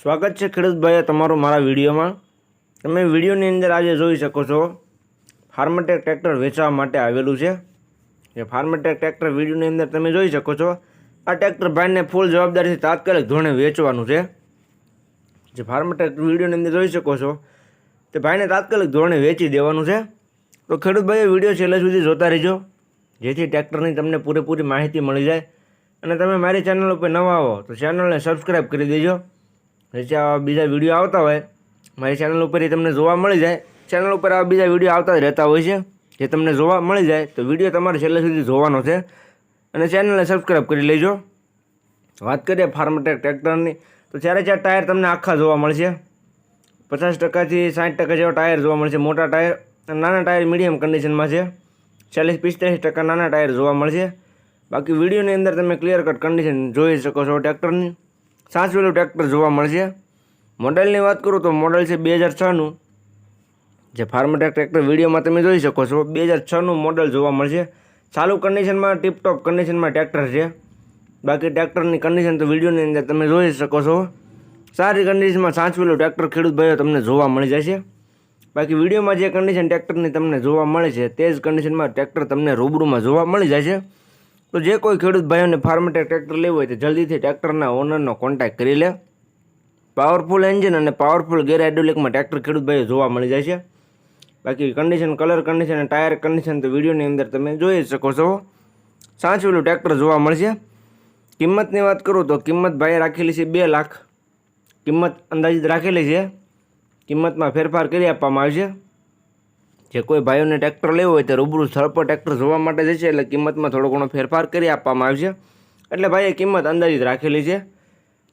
સ્વાગત છે ખેડૂતભાઈ તમારું મારા વિડીયોમાં. તમે વિડીયોની અંદર આજે જોઈ શકો છો, ફાર્મટેક ટ્રેક્ટર વેચવા માટે આવેલું છે. એ ફાર્મટેક ટ્રેક્ટર વિડીયોની અંદર તમે જોઈ શકો છો, આ ટ્રેક્ટર ભાઈને ફૂલ જવાબદારીથી તાત્કાલિક ધોરણે વેચવાનું છે. જે ફાર્મટેક વિડીયોની અંદર જોઈ શકો છો, તે ભાઈને તાત્કાલિક ધોરણે વેચી દેવાનું છે. તો ખેડૂતભાઈએ વીડિયો છેલ્લે સુધી જોતા રહેજો, જેથી ટ્રેક્ટરની તમને પૂરેપૂરી માહિતી મળી જાય. અને તમે મારી ચેનલ ઉપર નવા આવો તો ચેનલને સબસ્ક્રાઈબ કરી દેજો. જેથી આવા બીજા વીડિયો આવતા હોય, મારી ચેનલ ઉપર એ તમને જોવા મળી જાય. ચેનલ ઉપર આવા બીજા વીડિયો આવતા જ રહેતા હોય છે. જે તમને જોવા મળી જાય, તો વીડિયો તમારે છેલ્લે સુધી જોવાનો છે. અને ચેનલને સબસ્ક્રાઈબ કરી લેજો. વાત કરીએ ફાર્મટેક ટ્રેક્ટરની તો ચારે ચાર ટાયર તમને આખા જોવા મળશે. પચાસ ટકાથી સાઠ ટકા જેવા ટાયર જોવા મળશે, મોટા ટાયર અને નાના ટાયર મીડિયમ કન્ડિશનમાં છે. ચાલીસ પિસ્તાલીસ ટકા નાના ટાયર જોવા મળશે. બાકી વિડીયોની અંદર તમે ક્લિયર કટ કન્ડિશન જોઈ શકો છો ટ્રેક્ટરની સાચવેલું ટ્રેક્ટર જોવા મળશે. મોડેલની વાત કરું તો મોડેલ છે બે હજાર છનું. જે ફાર્મટેક ટ્રેક્ટર વિડીયોમાં તમે જોઈ શકો છો. બે હજાર છનું મોડેલ જોવા મળશે. ચાલુ કન્ડિશનમાં ટીપટોપ કન્ડિશનમાં ટ્રેક્ટર છે. બાકી ટ્રેક્ટરની કન્ડિશન તો વિડીયોની અંદર તમે જોઈ શકો છો. સારી કન્ડિશનમાં સાચવેલું ટ્રેક્ટર ખેડૂત ભાઈઓ તમને જોવા મળી જશે. બાકી વિડીયોમાં જે કન્ડિશન ટ્રેક્ટરની તમને જોવા મળે છે, તે જ કન્ડિશનમાં ટ્રેક્ટર તમને રૂબરૂમાં જોવા મળી જશે. તો જે કોઈ ખેડૂત ભાઈઓને ફાર્મટેક ટ્રેક્ટર લેવું હોય તો જલ્દીથી ટ્રેક્ટરના ઓનરનો કોન્ટેક્ટ કરી લે. પાવરફુલ એન્જિન અને પાવરફુલ ગેર હાઇડ્રોલિકમાં ટ્રેક્ટર ખેડૂત ભાઈઓ જોવા મળી જાય છે. બાકી કન્ડિશન કલર કન્ડિશન અને ટાયર કન્ડિશન તો વિડીયોની અંદર તમે જોઈ શકો છો. સાચવેલું ટ્રેક્ટર જોવા મળશે. કિંમતની વાત કરું તો કિંમત ભાઈએ રાખેલી છે બે લાખ. કિંમત અંદાજિત રાખેલી છે. કિંમતમાં ફેરફાર કરી આપવામાં આવશે. જે કોઈ ભાઈઓને ટ્રેક્ટર લેવું હોય તો રૂબરૂ સ્થળ પર ટ્રેક્ટર જોવા માટે જશે એટલે કિંમતમાં થોડો ઘણો ફેરફાર કરી આપવામાં આવશે. એટલે ભાઈએ કિંમત અંદાજિત રાખેલી છે.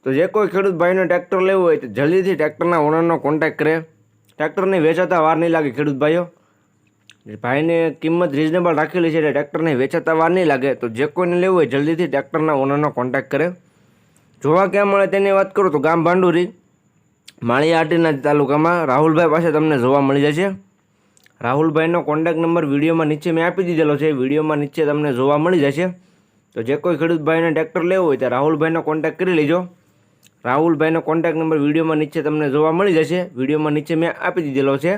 તો જે કોઈ ખેડૂત ભાઈને ટ્રેક્ટર લેવું હોય તો જલ્દીથી ટ્રેક્ટરના ઓનરનો કોન્ટેક્ટ કરે. ટ્રેક્ટરને વેચાતા વાર નહીં લાગે ખેડૂત ભાઈઓ. ભાઈને કિંમત રિઝનેબલ રાખેલી છે એટલે ટ્રેક્ટરને વેચાતા વાર નહીં લાગે. તો જે કોઈને લેવું હોય જલ્દીથી ટ્રેક્ટરના ઓનરનો કોન્ટેક્ટ કરે. જોવા ક્યાં મળે તેની વાત કરું તો ગામ ભાંડુરી માળિયાહાટીના તાલુકામાં રાહુલભાઈ પાસે તમને જોવા મળી જશે. રાહુલભાઈનો કોન્ટેક્ટ નંબર વિડીયોમાં નીચે મેં આપી દીધેલો છે. વિડીયોમાં નીચે તમને જોવા મળી જશે. તો જે કોઈ ખેડૂતભાઈને ટ્રેક્ટર લેવું હોય તો રાહુલભાઈનો કોન્ટેક્ટ કરી લેજો. રાહુલભાઈનો કોન્ટેક્ટ નંબર વિડીયોમાં નીચે તમને જોવા મળી જશે. વિડીયોમાં નીચે મેં આપી દીધેલો છે.